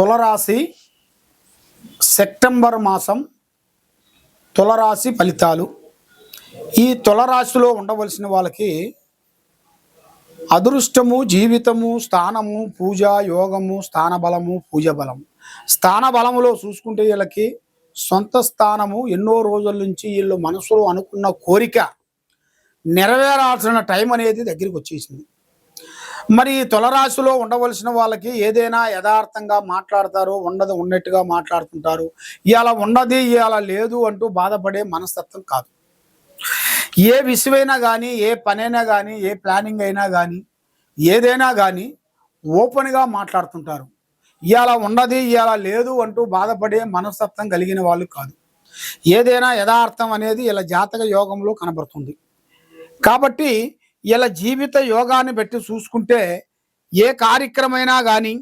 తులరాశి సెప్టెంబర్ మాసం తులరాశి ఫలితాలు. ఈ తులరాశిలో ఉండవలసిన వాళ్ళకి అదృష్టము జీవితము స్థానము పూజ యోగము స్థాన బలము పూజ బలము. స్థాన బలములో చూసుకుంటే వీళ్ళకి సొంత స్థానము ఎన్నో రోజుల నుంచి వీళ్ళు మనసులో అనుకున్న కోరిక నెరవేరాల్సిన టైం అనేది దగ్గరికి వచ్చేసింది. మరి ఈ తులరాశిలో ఉండవలసిన వాళ్ళకి ఏదైనా యథార్థంగా మాట్లాడతారు ఉండదు ఉన్నట్టుగా మాట్లాడుతుంటారు. ఇలా ఉన్నది ఇలా లేదు అంటూ బాధపడే మనస్తత్వం కాదు. ఏ విషయమైనా కానీ ఏ పనైనా కానీ ఏ ప్లానింగ్ అయినా కానీ ఏదైనా కానీ ఓపెన్గా మాట్లాడుతుంటారు. ఇలా ఉన్నది ఇలా లేదు అంటూ బాధపడే మనస్తత్వం కలిగిన వాళ్ళు కాదు. ఏదైనా యథార్థం అనేది ఇలా జాతక యోగంలో కనబడుతుంది. కాబట్టి ఇలా జీవిత యోగాన్ని బట్టి చూసుకుంటే ఏ కార్యక్రమైనా కానీ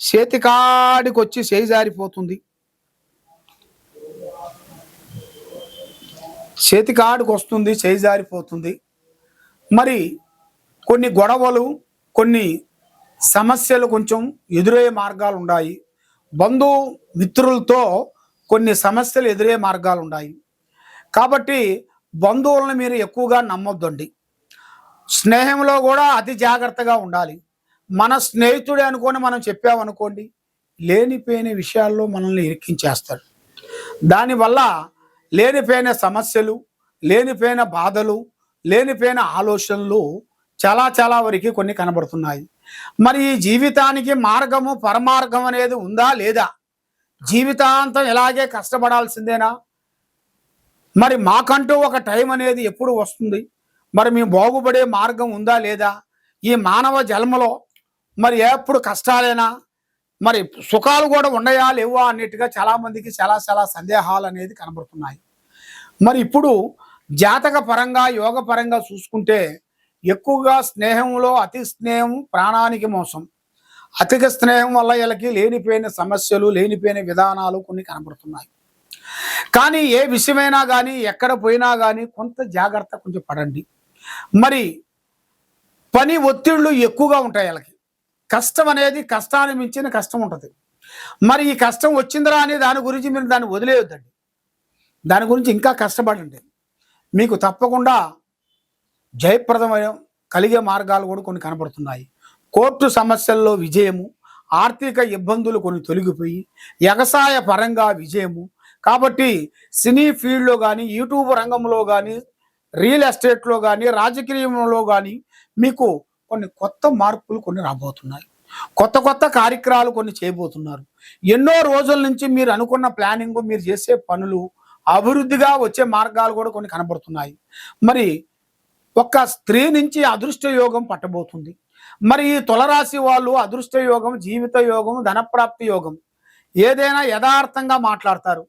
చేతికాడికి వచ్చి చేజారిపోతుంది చేతికాడికి వస్తుంది చేజారిపోతుంది మరి కొన్ని గొడవలు కొన్ని సమస్యలు కొంచెం ఎదురయ్యే మార్గాలు ఉన్నాయి బంధు మిత్రులతో కొన్ని సమస్యలు ఎదురయ్యే మార్గాలు ఉన్నాయి కాబట్టి బంధువులను మీరు ఎక్కువగా నమ్మొద్దండి. స్నేహంలో కూడా అతి జాగ్రత్తగా ఉండాలి. మన స్నేహితుడే అనుకొని మనం చెప్పామనుకోండి లేనిపోయిన విషయాల్లో మనల్ని ఇరికించేస్తాడు. దానివల్ల లేనిపోయిన సమస్యలు లేనిపోయిన బాధలు లేనిపోయిన ఆలోచనలు చాలా చాలా వరకు కొన్ని కనబడుతున్నాయి. మరి ఈ జీవితానికి మార్గము పరమార్గం అనేది ఉందా లేదా? జీవితాంతం ఇలాగే కష్టపడాల్సిందేనా? మరి మాకంటూ ఒక టైం అనేది ఎప్పుడు వస్తుంది? మరి మేము బాగుపడే మార్గం ఉందా లేదా? ఈ మానవ జన్మలో మరి ఎప్పుడు కష్టాలేనా మరి సుఖాలు కూడా ఉన్నాయా లేవా అన్నట్టుగా చాలామందికి చాలా చాలా సందేహాలు అనేది కనబడుతున్నాయి. మరి ఇప్పుడు జాతక పరంగా యోగ పరంగా చూసుకుంటే ఎక్కువగా స్నేహంలో అతి స్నేహం ప్రాణానికి మోసం. అతిక స్నేహం వల్ల వీళ్ళకి లేనిపోయిన సమస్యలు లేనిపోయిన విధానాలు కొన్ని కనబడుతున్నాయి. కానీ ఏ విషయమైనా కానీ ఎక్కడ పోయినా కానీ కొంత జాగ్రత్త కొంచెం పడండి. మరి పని ఒత్తిళ్ళు ఎక్కువగా ఉంటాయి వాళ్ళకి. కష్టం అనేది కష్టాన్ని మించిన కష్టం ఉంటుంది. మరి ఈ కష్టం వచ్చిందిరా అని దాని గురించి మీరు దాన్ని వదిలేయొద్దండి. దాని గురించి ఇంకా కష్టపడండి మీకు తప్పకుండా జయప్రదమైన కలిగే మార్గాలు కూడా కొన్ని కనబడుతున్నాయి కోర్టు సమస్యల్లో విజయము ఆర్థిక ఇబ్బందులు కొన్ని తొలగిపోయి వ్యవసాయ పరంగా విజయము. కాబట్టి సినీ ఫీల్డ్లో కానీ యూట్యూబ్ రంగంలో కానీ రియల్ ఎస్టేట్లో కానీ రాజకీయంలో కానీ మీకు కొన్ని కొత్త మార్పులు కొన్ని రాబోతున్నాయి. కొత్త కొత్త కార్యక్రమాలు కొన్ని చేయబోతున్నారు. ఎన్నో రోజుల నుంచి మీరు అనుకున్న ప్లానింగ్ మీరు చేసే పనులు అభివృద్ధిగా వచ్చే మార్గాలు కూడా కొన్ని కనబడుతున్నాయి. మరి ఒక స్త్రీ నుంచి అదృష్ట యోగం పట్టబోతుంది. మరి ఈ తులరాశి వాళ్ళు అదృష్ట యోగం జీవిత యోగం ధనప్రాప్తి యోగం ఏదైనా యథార్థంగా మాట్లాడతారు.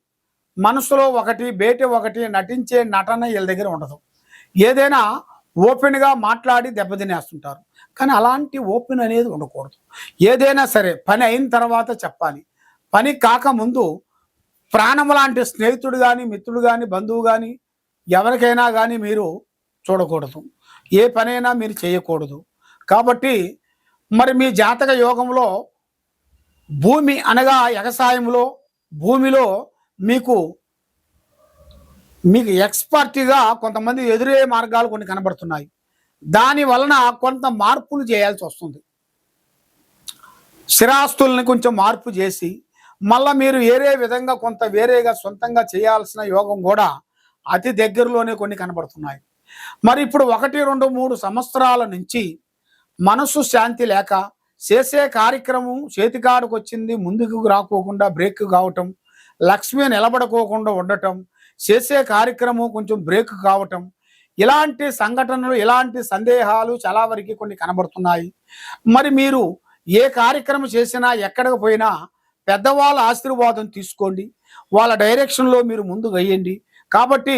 మనసులో ఒకటి బయట ఒకటి నటించే నటన వీళ్ళ దగ్గర ఉండదు. ఏదైనా ఓపెన్గా మాట్లాడి దెబ్బతినేస్తుంటారు. కానీ అలాంటి ఓపెన్ అనేది ఉండకూడదు. ఏదైనా సరే పని అయిన తర్వాత చెప్పాలి. పని కాకముందు ప్రాణం లాంటి స్నేహితుడు కానీ మిత్రుడు కానీ బంధువు కానీ ఎవరికైనా కానీ మీరు చూడకూడదు. ఏ పనైనా మీరు చేయకూడదు. కాబట్టి మరి మీ జాతక యోగంలో భూమి అనగా వ్యవసాయంలో భూమిలో మీకు మీకు ఎక్స్పర్ట్గా కొంతమంది ఎదురయ్యే మార్గాలు కొన్ని కనబడుతున్నాయి. దాని వలన కొంత మార్పులు చేయాల్సి వస్తుంది. స్థిరాస్తుల్ని కొంచెం మార్పు చేసి మళ్ళీ మీరు వేరే విధంగా కొంత వేరేగా సొంతంగా చేయాల్సిన యోగం కూడా అతి దగ్గరలోనే కొన్ని కనబడుతున్నాయి. మరి ఇప్పుడు ఒకటి రెండు మూడు సంవత్సరాల నుంచి మనసు శాంతి లేక చేసే కార్యక్రమం చేతికాడుకు వచ్చింది ముందుకు రాకోకుండా బ్రేక్ కావటం లక్ష్మి నిలబడుకోకుండా ఉండటం చేసే కార్యక్రమం కొంచెం బ్రేక్ కావటం ఇలాంటి సంఘటనలు ఇలాంటి సందేహాలు చాలా వరకు కొన్ని కనబడుతున్నాయి. మరి మీరు ఏ కార్యక్రమం చేసినా ఎక్కడికి పోయినా పెద్దవాళ్ళ ఆశీర్వాదం తీసుకోండి. వాళ్ళ డైరెక్షన్లో మీరు ముందు వేయండి. కాబట్టి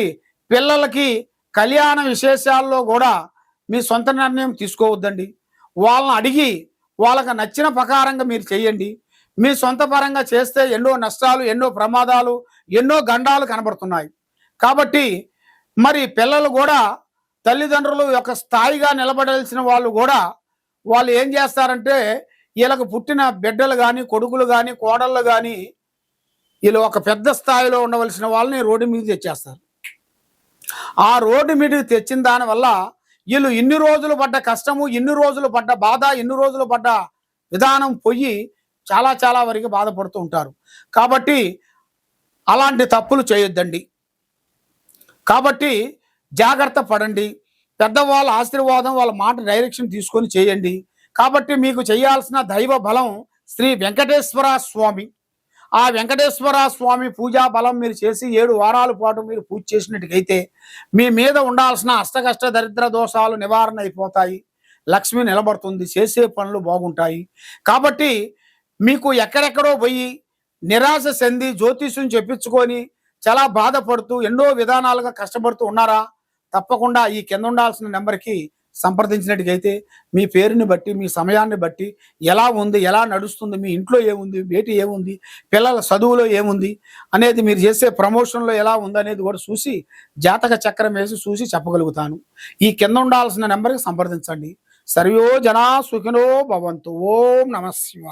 పిల్లలకి కళ్యాణ విశేషాల్లో కూడా మీ సొంత నిర్ణయం తీసుకోవద్దండి. వాళ్ళని అడిగి వాళ్ళకి నచ్చిన ప్రకారంగా మీరు చేయండి. మీ సొంత పరంగా చేస్తే ఎన్నో నష్టాలు ఎన్నో ప్రమాదాలు ఎన్నో గండాలు కనబడుతున్నాయి. కాబట్టి మరి పిల్లలు కూడా తల్లిదండ్రులు యొక్క స్థాయిగా నిలబడాల్సిన వాళ్ళు కూడా వాళ్ళు ఏం చేస్తారంటే వీళ్ళకు పుట్టిన బిడ్డలు కానీ కొడుకులు కానీ కోడళ్ళు కానీ వీళ్ళు ఒక పెద్ద స్థాయిలో ఉండవలసిన వాళ్ళని రోడ్డు మీద తెచ్చేస్తారు. ఆ రోడ్డు మీదకి తెచ్చిన దానివల్ల వీళ్ళు ఇన్ని రోజులు పడ్డ కష్టము ఇన్ని రోజులు పడ్డ బాధ ఇన్ని రోజులు పడ్డ విధానం పోయి చాలా చాలా వరకు బాధపడుతూ ఉంటారు. కాబట్టి అలాంటి తప్పులు చేయొద్దండి. కాబట్టి జాగ్రత్త పడండి. పెద్దవాళ్ళ ఆశీర్వాదం వాళ్ళ మాట డైరెక్షన్ తీసుకొని చేయండి. కాబట్టి మీకు చేయాల్సిన దైవ బలం శ్రీ వెంకటేశ్వర స్వామి. ఆ వెంకటేశ్వర స్వామి పూజా బలం మీరు చేసి ఏడు వారాల పాటు మీరు పూజ చేసినట్టుకైతే మీ మీద ఉండాల్సిన అష్టకష్ట దరిద్ర దోషాలు నివారణ అయిపోతాయి. లక్ష్మి నిలబడుతుంది. చేసే పనులు బాగుంటాయి. కాబట్టి మీకు ఎక్కడెక్కడో పోయి నిరాశ చెంది జ్యోతిష్యం చెప్పించుకొని చాలా బాధపడుతూ ఎన్నో విధానాలుగా కష్టపడుతూ ఉన్నారా? తప్పకుండా ఈ కింద ఉండాల్సిన నెంబర్కి సంప్రదించినట్టుగైతే మీ పేరుని బట్టి మీ సమయాన్ని బట్టి ఎలా ఉంది ఎలా నడుస్తుంది మీ ఇంట్లో ఏముంది బయట ఏముంది పిల్లల చదువులో ఏముంది అనేది మీరు చేసే ప్రమోషన్లో ఎలా ఉంది అనేది కూడా చూసి జాతక చక్రం వేసి చూసి చెప్పగలుగుతాను. ఈ కింద ఉండాల్సిన నెంబర్కి సంప్రదించండి. సర్వో జనా సుఖినో భవంతు. ఓం నమ శివాయ.